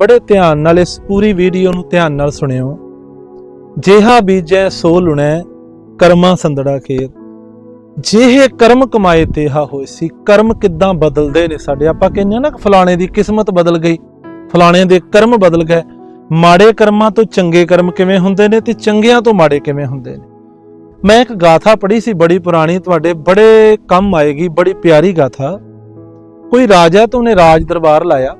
ਬੜੇ ਧਿਆਨ ਨਾਲ ਇਸ ਪੂਰੀ ਵੀਡੀਓ ਨੂੰ ਧਿਆਨ ਨਾਲ ਸੁਣਿਓ। ਜਿਹਾ ਬੀਜੈ ਸੋ ਲੁਣੈ ਕਰਮਾਂ ਸੰਦੜਾ ਖੇਤ ਜਿਹੇ ਕਰਮ ਕਮਾਏ ਤੇ ਹਾ ਹੋਏ ਸੀ, ਕਰਮ ਕਿੱਦਾਂ ਬਦਲਦੇ ਨੇ ਸਾਡੇ? ਆਪਾਂ ਕਹਿੰਦੇ ਆ ਨਾ ਕਿ ਫਲਾਣੇ ਦੀ ਕਿਸਮਤ ਬਦਲ ਗਈ। ਫਲਾਣੇ ਦੇ ਕਰਮ ਬਦਲ ਗਏ। ਮਾੜੇ ਕਰਮਾਂ ਤੋਂ ਚੰਗੇ ਕਰਮ ਕਿਵੇਂ ਹੁੰਦੇ ਨੇ ਤੇ ਚੰਗਿਆਂ ਤੋਂ ਮਾੜੇ ਕਿਵੇਂ ਹੁੰਦੇ ਨੇ? ਮੈਂ ਇੱਕ ਗਾਥਾ ਪੜ੍ਹੀ ਸੀ, ਬੜੀ ਪੁਰਾਣੀ, ਤੁਹਾਡੇ ਬੜੇ ਕੰਮ ਆਏਗੀ, ਬੜੀ ਪਿਆਰੀ ਗਾਥਾ। ਕੋਈ ਰਾਜਾ ਤੋਂ ਉਹਨੇ ਰਾਜ ਦਰਬਾਰ ਲਾਇਆ।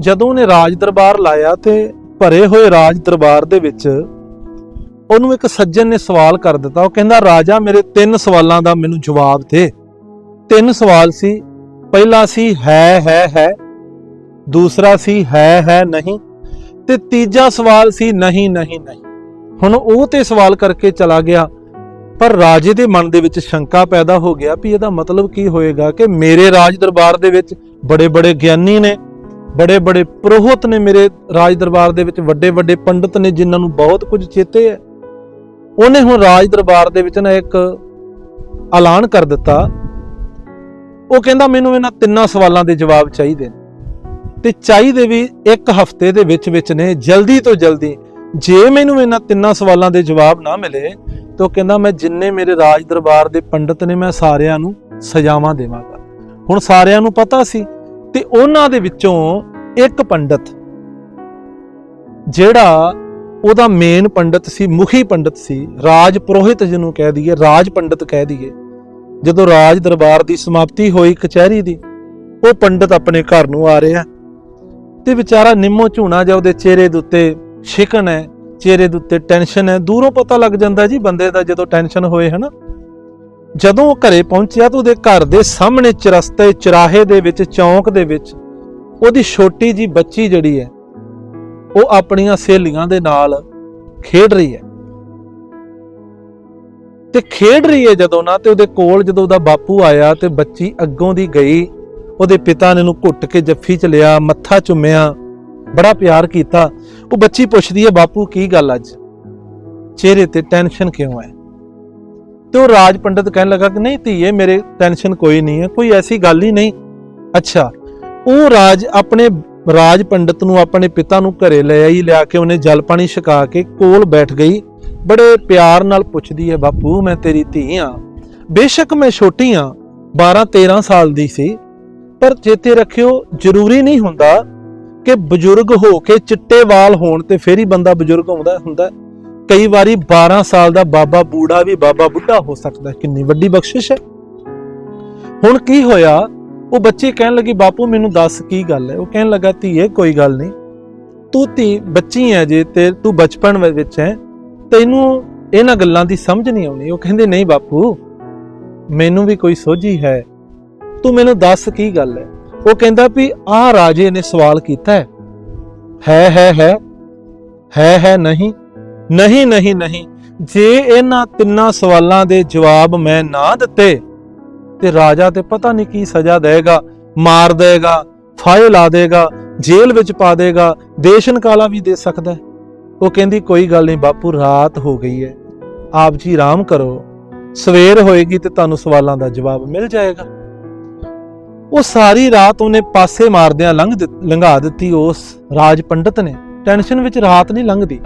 ਜਦੋਂ ਉਹਨੇ ਰਾਜ ਦਰਬਾਰ ਲਾਇਆ ਤੇ ਭਰੇ ਹੋਏ ਰਾਜ ਦਰਬਾਰ ਦੇ ਵਿੱਚ, ਉਹਨੂੰ ਇੱਕ ਸੱਜਣ ਨੇ ਸਵਾਲ ਕਰ ਦਿੱਤਾ। ਉਹ ਕਹਿੰਦਾ, ਰਾਜਾ, ਮੇਰੇ ਤਿੰਨ ਸਵਾਲਾਂ ਦਾ ਮੈਨੂੰ ਜਵਾਬ ਦੇ। ਤਿੰਨ ਸਵਾਲ ਸੀ। ਪਹਿਲਾ ਸੀ, ਹੈ ਹੈ ਹੈ। ਦੂਸਰਾ ਸੀ, ਹੈ ਹੈ, ਨਹੀਂ। ਤੇ ਤੀਜਾ ਸਵਾਲ ਸੀ, ਨਹੀਂ ਨਹੀਂ ਨਹੀਂ। ਹੁਣ ਉਹ ਤੇ ਸਵਾਲ ਕਰਕੇ ਚਲਾ ਗਿਆ, ਪਰ ਰਾਜੇ ਦੇ ਮਨ ਦੇ ਵਿੱਚ ਸ਼ੰਕਾ ਪੈਦਾ ਹੋ ਗਿਆ ਵੀ ਇਹਦਾ ਮਤਲਬ ਕੀ ਹੋਏਗਾ ਕਿ ਮੇਰੇ ਰਾਜ ਦਰਬਾਰ ਦੇ ਵਿੱਚ ਬੜੇ ਬੜੇ ਗਿਆਨੀ ਨੇ ਬੜੇ ਬੜੇ ਪ੍ਰੋਹਤ ਨੇ ਮੇਰੇ ਰਾਜ ਦਰਬਾਰ ਦੇ ਵਿੱਚ ਵੱਡੇ ਵੱਡੇ ਪੰਡਤ ਨੇ ਜਿਨ੍ਹਾਂ ਨੂੰ ਬਹੁਤ ਕੁਝ ਚੇਤੇ ਹੈ। ਉਹਨੇ ਹੁਣ ਰਾਜ ਦਰਬਾਰ ਦੇ ਵਿੱਚ ਨਾ ਇੱਕ ਐਲਾਨ ਕਰ ਦਿੱਤਾ। ਉਹ ਕਹਿੰਦਾ, ਮੈਨੂੰ ਇਹਨਾਂ ਤਿੰਨਾਂ ਸਵਾਲਾਂ ਦੇ ਜਵਾਬ ਚਾਹੀਦੇ ਨੇ ਤੇ ਚਾਹੀਦੇ ਵੀ ਇੱਕ ਹਫ਼ਤੇ ਦੇ ਵਿੱਚ ਵਿੱਚ ਨੇ, ਜਲਦੀ ਤੋਂ ਜਲਦੀ। ਜੇ ਮੈਨੂੰ ਇਹਨਾਂ ਤਿੰਨਾਂ ਸਵਾਲਾਂ ਦੇ ਜਵਾਬ ਨਾ ਮਿਲੇ, ਤਾਂ ਉਹ ਕਹਿੰਦਾ, ਮੈਂ ਜਿੰਨੇ ਮੇਰੇ ਰਾਜ ਦਰਬਾਰ ਦੇ ਪੰਡਤ ਨੇ, ਮੈਂ ਸਾਰਿਆਂ ਨੂੰ ਸਜ਼ਾਵਾਂ ਦੇਵਾਂਗਾ। ਹੁਣ ਸਾਰਿਆਂ ਨੂੰ ਪਤਾ ਸੀ ਤੇ ਉਹਨਾਂ ਦੇ ਵਿੱਚੋਂ ਇੱਕ ਪੰਡਤ, ਜਿਹੜਾ ਉਹਦਾ ਮੇਨ ਪੰਡਤ ਸੀ, ਮੁਖੀ ਪੰਡਤ ਸੀ, ਰਾਜ ਪੁਰੋਹਿਤ ਜਿਹਨੂੰ ਕਹਿ ਦਈਏ, ਰਾਜ ਪੰਡਤ ਕਹਿ ਦਈਏ। ਜਦੋਂ ਰਾਜ ਦਰਬਾਰ ਦੀ ਸਮਾਪਤੀ ਹੋਈ ਕਚਹਿਰੀ ਦੀ, ਉਹ ਪੰਡਤ ਆਪਣੇ ਘਰ ਨੂੰ ਆ ਰਿਹਾ। ਤੇ ਵਿਚਾਰਾ ਨਿੰਮੋ ਝੂਣਾ ਜਾਂ ਉਹਦੇ ਚਿਹਰੇ ਦੇ ਉੱਤੇ ਸ਼ਿਕਨ ਹੈ, ਚਿਹਰੇ ਦੇ ਉੱਤੇ ਟੈਨਸ਼ਨ ਹੈ। ਦੂਰੋਂ ਪਤਾ ਲੱਗ ਜਾਂਦਾ ਜੀ, ਬੰਦੇ ਦਾ ਜਦੋਂ ਟੈਨਸ਼ਨ ਹੋਏ ਹਨਾ ਜਦੋਂ ਉਹ ਘਰੇ ਪਹੁੰਚਿਆ ਤਾਂ ਉਹਦੇ ਘਰ ਦੇ ਸਾਹਮਣੇ ਚਰਸਤੇ ਚਰਾਹੇ ਦੇ ਵਿੱਚ, ਚੌਂਕ ਦੇ ਵਿੱਚ, ਉਹਦੀ ਛੋਟੀ ਜੀ ਬੱਚੀ ਜਿਹੜੀ ਹੈ, ਉਹ ਆਪਣੀਆਂ ਸਹੇਲੀਆਂ ਦੇ ਨਾਲ ਖੇਡ ਰਹੀ ਹੈ। ਤੇ ਖੇਡ ਰਹੀ ਹੈ ਜਦੋਂ ਨਾ, ਤੇ ਉਹਦੇ ਕੋਲ ਜਦੋਂ ਉਹਦਾ ਬਾਪੂ ਆਇਆ ਤੇ ਬੱਚੀ ਅੱਗੋਂ ਦੀ ਗਈ, ਉਹਦੇ ਪਿਤਾ ਨੇ ਉਹਨੂੰ ਘੁੱਟ ਕੇ ਜੱਫੀ ਚ ਲਿਆ, ਮੱਥਾ ਚੁੰਮਿਆ, ਬੜਾ ਪਿਆਰ ਕੀਤਾ। ਉਹ ਬੱਚੀ ਪੁੱਛਦੀ ਹੈ, ਬਾਪੂ, ਕੀ ਗੱਲ ਅੱਜ? ਚਿਹਰੇ ਤੇ ਟੈਨਸ਼ਨ ਕਿਉਂ ਹੈ? ਤੇ ਉਹ ਰਾਜ ਪੰਡਤ ਕਹਿਣ ਲੱਗਾ ਕਿ ਨਹੀਂ ਧੀਏ, ਮੇਰੇ ਟੈਨਸ਼ਨ ਕੋਈ ਨਹੀਂ ਹੈ, ਕੋਈ ਐਸੀ ਗੱਲ ਹੀ ਨਹੀਂ। ਅੱਛਾ, ਉਹ ਰਾਜ ਆਪਣੇ ਰਾਜ ਪੰਡਤ ਨੂੰ, ਆਪਣੇ ਪਿਤਾ ਨੂੰ ਘਰੇ ਲੈ ਆਈ, ਲਿਆ ਕੇ ਉਹਨੇ ਜਲ ਪਾਣੀ ਛਕਾ ਕੇ ਕੋਲ ਬੈਠ ਗਈ। ਬੜੇ ਪਿਆਰ ਨਾਲ ਪੁੱਛਦੀ ਹੈ, ਬਾਪੂ, ਮੈਂ ਤੇਰੀ ਧੀ ਆ। ਬੇਸ਼ੱਕ ਮੈਂ ਛੋਟੀ ਆ 12 13 ਸਾਲ ਦੀ ਸੀ, ਪਰ ਚੇਤੇ ਰੱਖਿਓ, ਜ਼ਰੂਰੀ ਨਹੀਂ ਹੁੰਦਾ ਕਿ ਬਜ਼ੁਰਗ ਹੋ ਕੇ ਚਿੱਟੇ ਵਾਲ ਹੋਣ ਤੇ ਫੇਰ ਹੀ ਬੰਦਾ ਬਜ਼ੁਰਗ ਹੁੰਦਾ ਹੁੰਦਾ। ਕਈ ਵਾਰੀ 12 ਸਾਲ ਦਾ ਬਾਬਾ ਬੂੜਾ ਵੀ ਬਾਬਾ ਬੁੱਢਾ ਹੋ ਸਕਦਾ ਕਿੰਨੀ ਵੱਡੀ ਬਖਸ਼ਿਸ਼ ਹੈ। ਹੁਣ ਕੀ ਹੋਇਆ? ਉਹ ਬੱਚੀ ਕਹਿਣ ਲੱਗੀ, ਬਾਪੂ, ਮੈਨੂੰ ਦੱਸ ਕੀ ਗੱਲ ਹੈ? ਉਹ ਕਹਿਣ ਲੱਗਾ, ਧੀਏ, ਕੋਈ ਗੱਲ ਨਹੀਂ। ਤੂੰ ਧੀ ਬੱਚੀ ਹੈ ਜੇ ਤੇ ਤੂੰ ਬਚਪਨ ਵਿੱਚ ਹੈ, ਤੈਨੂੰ ਇਹਨਾਂ ਗੱਲਾਂ ਦੀ ਸਮਝ ਨਹੀਂ ਆਉਣੀ। ਉਹ ਕਹਿੰਦੇ, ਨਹੀਂ ਬਾਪੂ, ਮੈਨੂੰ ਵੀ ਕੋਈ ਸੋਝੀ ਹੈ। ਤੂੰ ਮੈਨੂੰ ਦੱਸ ਕੀ ਗੱਲ ਹੈ? ਉਹ ਕਹਿੰਦਾ ਵੀ, ਆਹ ਰਾਜੇ ਨੇ ਸਵਾਲ ਕੀਤਾ ਹੈ। ਹੈ ਹੈ ਹੈ। ਹੈ ਹੈ ਨਹੀਂ। ਨਹੀਂ ਨਹੀਂ ਨਹੀਂ। ਜੇ ਇਹਨਾਂ ਤਿੰਨਾਂ ਸਵਾਲਾਂ ਦੇ ਜਵਾਬ ਮੈਂ ਨਾ ਦਿੱਤੇ, ਤੇ ਰਾਜਾ ਤੇ ਪਤਾ ਨਹੀਂ ਕੀ ਸਜ਼ਾ ਦੇਗਾ। ਮਾਰ ਦੇਗਾ, ਫਾਇਲ ਲਾ ਦੇਗਾ, ਜੇਲ੍ਹ ਵਿੱਚ ਪਾ ਦੇਗਾ, ਦੇਸ਼ ਕਾਲਾ ਵੀ ਦੇ ਸਕਦਾ ਉਹ ਕਹਿੰਦੀ, ਕੋਈ ਗੱਲ ਨਹੀਂ ਬਾਪੂ, ਰਾਤ ਹੋ ਗਈ ਹੈ। ਆਪ ਜੀ ਆਰਾਮ ਕਰੋ। ਸਵੇਰ ਹੋਏਗੀ ਤੇ ਤੁਹਾਨੂੰ ਸਵਾਲਾਂ ਦਾ ਜਵਾਬ ਮਿਲ ਜਾਏਗਾ। ਉਹ ਸਾਰੀ ਰਾਤ ਉਹਨੇ ਪਾਸੇ ਮਾਰਦਿਆਂ ਲੰਘ ਲੰਘਾ ਦਿੱਤੀ। ਉਸ ਰਾਜ ਪੰਡਤ ਨੇ ਟੈਨਸ਼ਨ ਵਿੱਚ ਰਾਤ ਨਹੀਂ ਲੰਘਦੀ।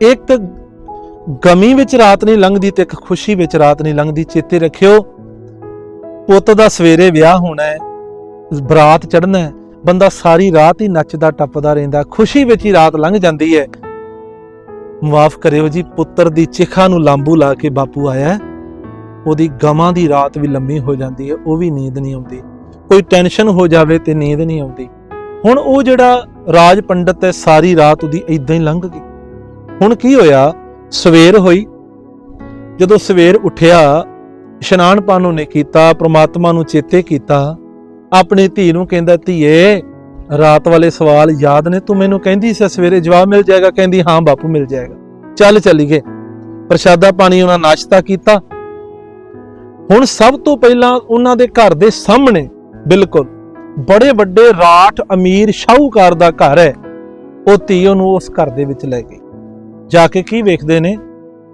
ਇੱਕ ਗਮੀ ਵਿੱਚ ਰਾਤ ਨਹੀਂ ਲੰਘਦੀ ਤੇ ਇੱਕ ਖੁਸ਼ੀ ਵਿੱਚ ਰਾਤ ਨਹੀਂ ਲੰਘਦੀ, ਚੇਤੇ ਰੱਖਿਓ, ਪੁੱਤ ਦਾ ਸਵੇਰੇ ਵਿਆਹ ਹੋਣਾ ਹੈ, ਬਰਾਤ ਚੜ੍ਹਨਾ ਹੈ, ਬੰਦਾ ਸਾਰੀ ਰਾਤ ਹੀ ਨੱਚਦਾ, ਟੱਪਦਾ ਰਹਿੰਦਾ, ਖੁਸ਼ੀ ਵਿੱਚ ਹੀ ਰਾਤ ਲੰਘ ਜਾਂਦੀ ਹੈ। ਮਾਫ ਕਰਿਓ ਜੀ, ਪੁੱਤਰ ਦੀ ਚਿਖਾ ਨੂੰ ਲਾਂਬੂ ਲਾ ਕੇ ਬਾਪੂ ਆਇਆ ਉਹਦੀ ਗਮਾਂ ਦੀ ਰਾਤ ਵੀ ਲੰਮੀ ਹੋ ਜਾਂਦੀ ਹੈ, ਉਹ ਵੀ ਨੀਂਦ ਨਹੀਂ ਆਉਂਦੀ। ਕੋਈ ਟੈਨਸ਼ਨ ਹੋ ਜਾਵੇ ਤੇ ਨੀਂਦ ਨਹੀਂ ਆਉਂਦੀ। ਹੁਣ ਉਹ ਜਿਹੜਾ ਰਾਜ ਪੰਡਤ ਹੈ, ਸਾਰੀ ਰਾਤ ਉਹਦੀ ਇਦਾਂ ਹੀ ਲੰਘ ਗਈ। ਹੁਣ ਕੀ ਹੋਇਆ? ਸਵੇਰ ਹੋਈ। ਜਦੋਂ ਸਵੇਰ ਉੱਠਿਆ ਇਸ਼ਨਾਨ ਪਾਣ ਉਹਨੇ ਕੀਤਾ, ਪ੍ਰਮਾਤਮਾ ਨੂੰ ਚੇਤੇ ਕੀਤਾ। ਆਪਣੀ ਧੀ ਨੂੰ ਕਹਿੰਦਾ, ਧੀਏ, ਰਾਤ ਵਾਲੇ ਸਵਾਲ ਯਾਦ ਨੇ, ਤੂੰ ਮੈਨੂੰ ਕਹਿੰਦੀ ਸੀ, ਸਵੇਰੇ ਜਵਾਬ ਮਿਲ ਜਾਏਗਾ। ਕਹਿੰਦੀ, ਹਾਂ ਬਾਪੂ, ਮਿਲ ਜਾਏਗਾ। ਚੱਲ ਚੱਲੀਏ। ਪ੍ਰਸ਼ਾਦਾ ਪਾਣੀ ਉਹਨਾਂ ਨਾਸ਼ਤਾ ਕੀਤਾ। ਹੁਣ ਸਭ ਤੋਂ ਪਹਿਲਾਂ ਉਹਨਾਂ ਦੇ ਘਰ ਦੇ ਸਾਹਮਣੇ, ਬਿਲਕੁਲ ਬੜੇ ਵੱਡੇ ਰਾਠ ਅਮੀਰ ਸ਼ਾਹੂਕਾਰ ਦਾ ਘਰ ਹੈ। ਉਹ ਧੀ ਉਹਨੂੰ ਉਸ ਘਰ ਦੇ ਵਿੱਚ ਲੈ ਗਈ। ਜਾ ਕੇ ਕੀ ਵੇਖਦੇ ਨੇ?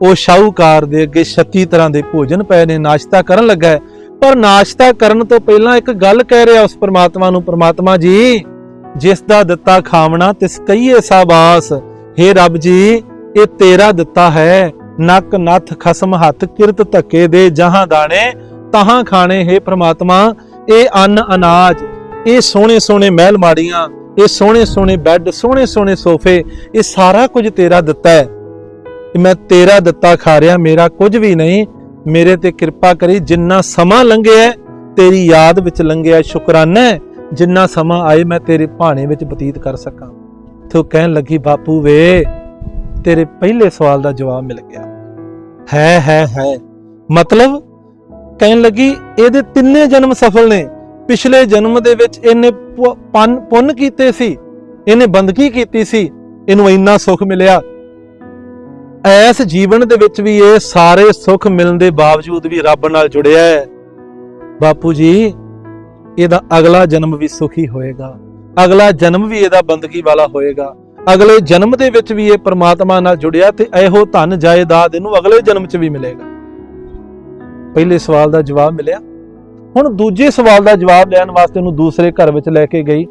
ਉਹ ਸ਼ਾਹੂਕਾਰ ਦੇ ਅੱਗੇ 36 ਤਰ੍ਹਾਂ ਦੇ ਭੋਜਨ ਪਏ ਨੇ, ਨਾਸ਼ਤਾ ਕਰਨ ਲੱਗਾ ਹੈ। ਪਰ ਨਾਸ਼ਤਾ ਕਰਨ ਤੋਂ ਪਹਿਲਾਂ ਇੱਕ ਗੱਲ ਕਹਿ ਰਿਹਾ ਉਸ ਪ੍ਰਮਾਤਮਾ ਨੂੰ, ਪ੍ਰਮਾਤਮਾ ਜੀ, ਜਿਸ ਦਾ ਦਿੱਤਾ ਖਾਵਣਾ ਤਿਸ ਕਈਏ ਸਾਬਾਸ। हे ਰੱਬ ਜੀ, ਇਹ ਤੇਰਾ ਦਿੱਤਾ ਹੈ। ਨੱਕ ਨੱਥ ਖਸਮ, ਹੱਥ ਕਿਰਤ ਧੱਕੇ ਦੇ ਜਹਾਂ ਦਾਣੇ, ਤਹਾਂ ਖਾਣੇ, ਹੈ ਪ੍ਰਮਾਤਮਾ, ਇਹ ਅੰਨ ਅਨਾਜ, ਇਹ ਸੋਹਣੇ ਸੋਹਣੇ ਮਹਿਲ ਮਾੜੀਆਂ ਇਹ ਸੋਹਣੇ ਸੋਹਣੇ ਬੈੱਡ, ਸੋਹਣੇ ਸੋਹਣੇ ਸੋਫੇ, ਇਹ ਸਾਰਾ ਕੁਝ ਤੇਰਾ ਦਿੱਤਾ ਹੈ। ਮੈਂ ਤੇਰਾ ਦਿੱਤਾ ਖਾ ਰਿਹਾ ਮੇਰਾ ਕੁਝ ਵੀ ਨਹੀਂ। ਮੇਰੇ ਤੇ ਕਿਰਪਾ ਕਰੀ, ਜਿੰਨਾ ਸਮਾਂ ਲੰਘਿਆ ਤੇਰੀ ਯਾਦ ਵਿੱਚ ਲੰਘਿਆ ਸ਼ੁਕਰਾਨਾ ਜਿੰਨਾ ਸਮਾਂ ਆਏ, ਮੈਂ ਤੇਰੇ ਭਾਣੇ ਵਿੱਚ ਬਤੀਤ ਕਰ ਸਕਾਂ। ਤੇ ਉਹ ਕਹਿਣ ਲੱਗੀ, ਬਾਪੂ ਵੇ, ਤੇਰੇ ਪਹਿਲੇ ਸਵਾਲ ਦਾ ਜਵਾਬ ਮਿਲ ਗਿਆ। ਹੈ ਹੈ ਹੈ। ਮਤਲਬ, ਕਹਿਣ ਲੱਗੀ, ਇਹਦੇ ਤਿੰਨੇ ਜਨਮ ਸਫਲ ਨੇ। ਪਿਛਲੇ ਜਨਮ ਦੇ ਵਿੱਚ ਇਹਨੇ ਪੁ- ਪੰਨ- ਪੁੰਨ ਕੀਤੇ ਸੀ। ਇਹਨੇ ਬੰਦਗੀ ਕੀਤੀ ਸੀ। ਇਹਨੂੰ ਇੰਨਾ ਸੁੱਖ ਮਿਲਿਆ। ਐਸ ਜੀਵਨ ਦੇ ਵਿੱਚ ਵੀ ਇਹ ਸਾਰੇ ਸੁੱਖ ਮਿਲਣ ਦੇ ਬਾਵਜੂਦ ਵੀ ਰੱਬ ਨਾਲ ਜੁੜਿਆ ਹੈ। ਬਾਪੂ ਜੀ, ਇਹਦਾ ਅਗਲਾ ਜਨਮ ਵੀ ਸੁਖੀ ਹੋਏਗਾ। ਅਗਲਾ ਜਨਮ ਵੀ ਇਹਦਾ ਬੰਦਗੀ ਵਾਲਾ ਹੋਏਗਾ। ਅਗਲੇ ਜਨਮ ਦੇ ਵਿੱਚ ਵੀ ਇਹ ਪ੍ਰਮਾਤਮਾ ਨਾਲ ਜੁੜਿਆ ਤੇ ਇਹੋ ਧਨ ਜਾਇਦਾਦ ਇਹਨੂੰ ਅਗਲੇ ਜਨਮ 'ਚ ਵੀ ਮਿਲੇਗਾ। ਪਹਿਲੇ ਸਵਾਲ ਦਾ ਜਵਾਬ ਮਿਲਿਆ। ਹੁਣ ਦੂਜੇ ਸਵਾਲ ਦਾ ਜਵਾਬ ਲੈਣ ਵਾਸਤੇ ਉਹਨੂੰ ਦੂਸਰੇ ਘਰ ਵਿੱਚ ਲੈ ਕੇ ਗਈ।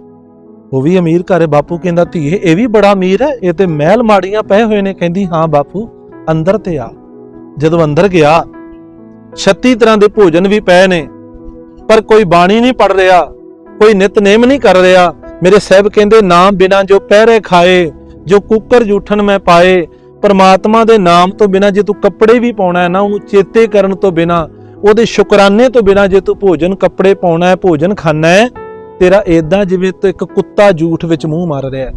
ਉਹ ਵੀ ਅਮੀਰ ਘਰ ਹੈ ਬਾਪੂ, ਕਹਿੰਦਾ ਧੀਏ, ਇਹ ਵੀ ਬੜਾ ਅਮੀਰ ਹੈ, ਇਹ ਤੇ ਮਹਿਲ ਮਾੜੀਆਂ ਪਏ ਹੋਏ ਨੇ, ਕਹਿੰਦੀ, ਹਾਂ ਬਾਪੂ, ਅੰਦਰ ਤੇ ਆ। ਜਦੋਂ ਅੰਦਰ ਗਿਆ 36 ਤਰ੍ਹਾਂ ਦੇ ਭੋਜਨ ਵੀ ਪਏ ਨੇ, ਪਰ ਕੋਈ ਬਾਣੀ ਨਹੀਂ ਪੜ ਰਿਹਾ, ਕੋਈ ਨਿਤਨੇਮ ਨਹੀਂ ਕਰ ਰਿਹਾ। ਮੇਰੇ ਸਾਹਿਬ ਕਹਿੰਦੇ, ਨਾਮ ਬਿਨਾ ਜੋ ਪਹਿਰੇ ਖਾਏ, ਜੋ ਕੁੱਕਰ ਜੂਠਣ ਮੈਂ ਪਾਏ, ਪਰਮਾਤਮਾ ਦੇ ਨਾਮ ਤੋਂ ਬਿਨਾ ਜੇ ਤੂੰ ਕੱਪੜੇ ਵੀ ਪਾਉਣਾ ਹੈ ਨਾ ਉਹ ਚੇਤੇ ਕਰਨ ਤੋਂ ਬਿਨਾ ਉਹਦੇ ਸ਼ੁਕਰਾਨੇ ਤੋਂ ਬਿਨਾ ਜੇ ਤੂੰ ਭੋਜਨ ਕੱਪੜੇ ਪਾਉਣਾ ਹੈ, ਭੋਜਨ ਖਾਣਾ ਹੈ, ਤੇਰਾ ਏਦਾਂ ਜਿਵੇਂ ਤੂੰ ਇੱਕ ਕੁੱਤਾ ਜੂਠ ਵਿੱਚ ਮੂੰਹ ਮਾਰ ਰਿਹਾ ਹੈ।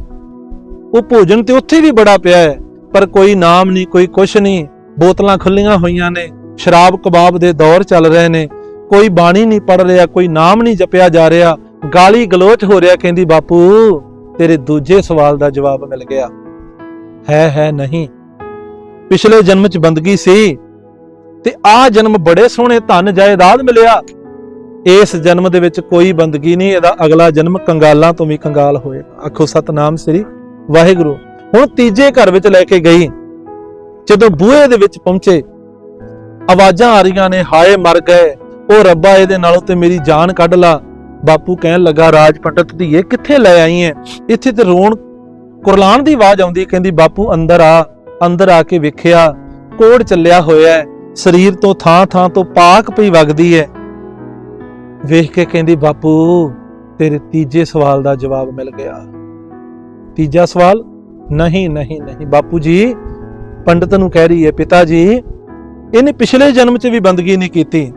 ਉਹ ਭੋਜਨ ਤੇ ਉੱਥੇ ਵੀ ਬੜਾ ਪਿਆ ਹੈ, ਪਰ ਕੋਈ ਨਾਮ ਨਹੀਂ, ਕੋਈ ਕੁਛ ਨਹੀਂ। ਬੋਤਲਾਂ ਖੁੱਲੀਆਂ ਹੋਈਆਂ ਨੇ, ਸ਼ਰਾਬ ਕਬਾਬ ਦੇ ਦੌਰ ਚੱਲ ਰਹੇ ਨੇ। ਕੋਈ ਬਾਣੀ ਨਹੀਂ ਪੜ ਰਿਹਾ, ਕੋਈ ਨਾਮ ਨਹੀਂ ਜਪਿਆ ਜਾ ਰਿਹਾ। ਗਾਲੀ ਗਲੋਚ ਹੋ ਰਿਹਾ, ਕਹਿੰਦੀ, ਬਾਪੂ, ਤੇਰੇ ਦੂਜੇ ਸਵਾਲ ਦਾ ਜਵਾਬ ਮਿਲ ਗਿਆ। ਹੈ ਹੈ, ਨਹੀਂ। ਪਿਛਲੇ ਜਨਮ ਚ ਬੰਦਗੀ ਸੀ। ਤੇ ਆ ਜਨਮ ਬੜੇ ਸੋਹਣੇ ਧਨ ਜਾਇਦਾਦ ਮਿਲਿਆ। ਇਸ ਜਨਮ ਦੇ ਵਿੱਚ ਕੋਈ ਬੰਦਗੀ ਨਹੀਂ, ਇਹਦਾ ਅਗਲਾ ਜਨਮ ਕੰਗਾਲਾਂ ਤੋਂ ਵੀ ਕੰਗਾਲ ਹੋਏਗਾ। ਆਖੋ, ਸਤਨਾਮ ਸ੍ਰੀ ਵਾਹਿਗੁਰੂ। ਹੁਣ ਤੀਜੇ ਘਰ ਵਿੱਚ ਲੈ ਕੇ ਗਈ। ਜਦੋਂ ਬੂਹੇ ਦੇ ਵਿੱਚ ਪਹੁੰਚੇ, ਆਵਾਜ਼ਾਂ ਆ ਰਹੀਆਂ ਨੇ, ਹਾਏ ਮਰ ਗਏ। ਉਹ ਰੱਬਾ ਇਹਦੇ ਨਾਲੋਂ ਤੇ ਮੇਰੀ ਜਾਨ ਕੱਢ ਲਾ। ਬਾਪੂ ਕਹਿਣ ਲੱਗਾ, ਰਾਜ ਪੰਡਤ ਧੀਏ, ਕਿੱਥੇ ਲੈ ਆਈ ਐ ਇੱਥੇ ਤੇ ਰੋਣ ਕੁਰਲਾਨ ਦੀ ਆਵਾਜ਼ ਆਉਂਦੀ ਕਹਿੰਦੀ, ਬਾਪੂ, ਅੰਦਰ ਆ। ਅੰਦਰ ਆ ਕੇ ਵੇਖਿਆ, ਕੋੜ ਚੱਲਿਆ ਹੋਇਆ ਸਰੀਰ ਤੋਂ ਥਾਂ ਥਾਂ ਤੋਂ ਪਾਕ ਪਈ ਵਗਦੀ ਹੈ। ਵੇਖ ਕੇ ਕਹਿੰਦੀ, ਬਾਪੂ, ਤੇਰੇ ਤੀਜੇ ਸਵਾਲ ਦਾ ਜਵਾਬ ਮਿਲ ਗਿਆ। ਤੀਜਾ ਸਵਾਲ, ਨਹੀਂ ਨਹੀਂ ਨਹੀਂ, ਬਾਪੂ ਜੀ, ਪੰਡਤ ਨੂੰ ਕਹਿ ਰਹੀ ਹੈ, ਪਿਤਾ ਜੀ, ਇਹਨੇ ਪਿਛਲੇ ਜਨਮ 'ਚ ਵੀ ਬੰਦਗੀ ਨਹੀਂ ਕੀਤੀ।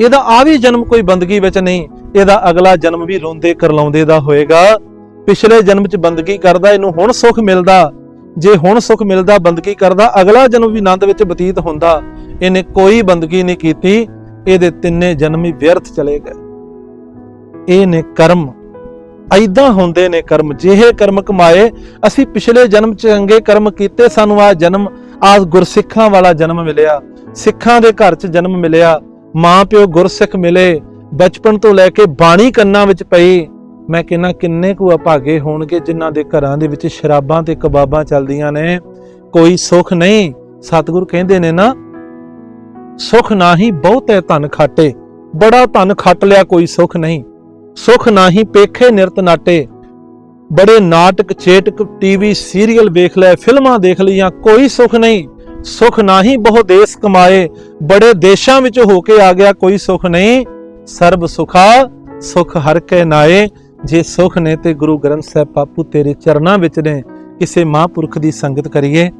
ਇਹਦਾ ਆ ਵੀ ਜਨਮ ਕੋਈ ਬੰਦਗੀ ਵਿੱਚ ਨਹੀਂ, ਇਹਦਾ ਅਗਲਾ ਜਨਮ ਵੀ ਰੋਂਦੇ ਕਰਲਾਉਂਦੇ ਦਾ ਹੋਏਗਾ। ਪਿਛਲੇ ਜਨਮ 'ਚ ਬੰਦਗੀ ਕਰਦਾ, ਇਹਨੂੰ ਹੁਣ ਸੁੱਖ ਮਿਲਦਾ। ਜੇ ਹੁਣ ਸੁੱਖ ਮਿਲਦਾ, ਬੰਦਗੀ ਕਰਦਾ, ਅਗਲਾ ਜਨਮ ਵੀ ਆਨੰਦ ਵਿੱਚ ਬਤੀਤ ਹੁੰਦਾ। ਇਹਨੇ ਕੋਈ ਬੰਦਗੀ ਨਹੀਂ ਕੀਤੀ। ਇਹਦੇ ਤਿੰਨੇ ਜਨਮ ਹੀ ਵਿਅਰਥ ਚਲੇ ਗਏ। ਇਹ ਨੇ ਕਰਮ। ਐਦਾਂ ਹੁੰਦੇ ਨੇ ਕਰਮ। ਜਿਹੇ ਕਰਮ ਕਮਾਏ, ਅਸੀਂ ਪਿਛਲੇ ਜਨਮ ਚ ਚੰਗੇ ਕਰਮ ਕੀਤੇ, ਸਾਨੂੰ ਆ ਜਨਮ ਆ ਗੁਰਸਿੱਖਾਂ ਵਾਲਾ ਜਨਮ ਮਿਲਿਆ। ਸਿੱਖਾਂ ਦੇ ਘਰ ਚ ਜਨਮ ਮਿਲਿਆ। ਮਾਂ ਪਿਓ ਗੁਰਸਿੱਖ ਮਿਲੇ। ਬਚਪਨ ਤੋਂ ਲੈ ਕੇ ਬਾਣੀ ਕੰਨਾਂ ਵਿੱਚ ਪਈ। ਮੈਂ ਕਿੰਨਾ ਕਿੰਨੇ ਕੁ ਅਭਾਗੇ ਹੋਣਗੇ ਜਿਨ੍ਹਾਂ ਦੇ ਘਰਾਂ ਦੇ ਵਿੱਚ ਸ਼ਰਾਬਾਂ ਤੇ ਕਬਾਬਾਂ ਚੱਲਦੀਆਂ ਨੇ। ਕੋਈ ਸੁੱਖ ਨਹੀਂ। ਸਤਿਗੁਰ ਕਹਿੰਦੇ ਨੇ ਨਾ ਸੁਖ ਨਾਹੀ ਬਹੁਤੇ ਧਨ ਖਾਟੇ, ਬੜਾ ਧਨ ਖੱਟ ਲਿਆ ਕੋਈ ਸੁਖ ਨਹੀਂ। ਸੁਖ ਨਾਹੀ ਪੇਖੇ ਨਿਰਤ ਨਾਟੇ, ਬੜੇ ਨਾਟਕ ਚੇਟਕ ਟੀਵੀ ਸੀਰੀਅਲ ਵੇਖ ਲੈ, ਫਿਲਮਾਂ ਦੇਖ ਲਈਆਂ, ਕੋਈ ਸੁਖ ਨਹੀਂ। ਸੁਖ ਨਾਹੀ ਬਹੁ ਦੇਸ ਕਮਾਏ, ਬੜੇ ਦੇਸ਼ਾਂ ਵਿੱਚ ਹੋ ਕੇ ਆ ਗਿਆ, ਕੋਈ ਸੁਖ ਨਹੀਂ। ਸਰਬ ਸੁਖਾ, ਸੁਖ ਹਰ ਕੇ ਨਾਏ, ਜੇ ਸੁਖ ਨੇ ਤੇ ਗੁਰੂ ਗ੍ਰੰਥ ਸਾਹਿਬ ਪਾਪੂ ਤੇਰੇ ਚਰਨਾਂ ਵਿੱਚ ਨੇ, ਕਿਸੇ ਮਹਾਂਪੁਰਖ ਦੀ ਸੰਗਤ ਕਰੀਏ।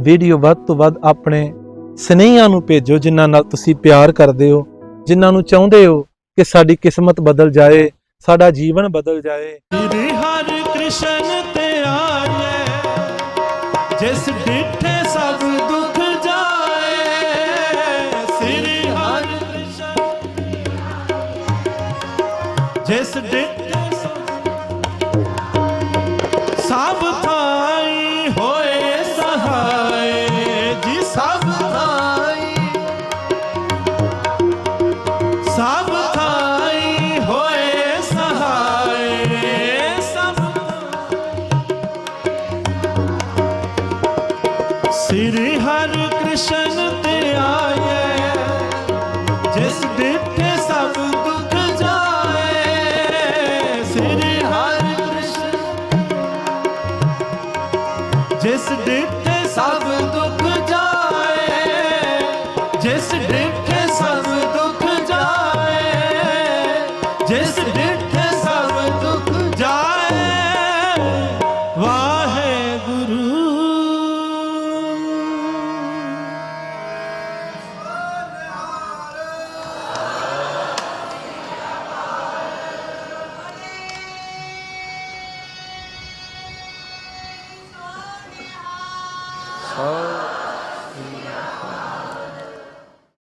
ਵੀਡੀਓ ਵੱਧ ਤੋਂ ਵੱਧ ਆਪਣੇ ਸਨੇਹੀਆਂ ਨੂੰ ਭੇਜੋ ਜਿਨ੍ਹਾਂ ਨਾਲ ਤੁਸੀਂ ਪਿਆਰ ਕਰਦੇ ਹੋ, ਜਿਨ੍ਹਾਂ ਨੂੰ ਚਾਹੁੰਦੇ ਹੋ ਕਿ ਸਾਡੀ ਕਿਸਮਤ ਬਦਲ ਜਾਏ, ਸਾਡਾ ਜੀਵਨ ਬਦਲ ਜਾਏ। ਸ੍ਰੀ ਹਰਿ ਕ੍ਰਿਸ਼ਨ ਤੇ ਆਏ ਜਿਸ ਡਿਠੇ ਸਭ ਜਿਸ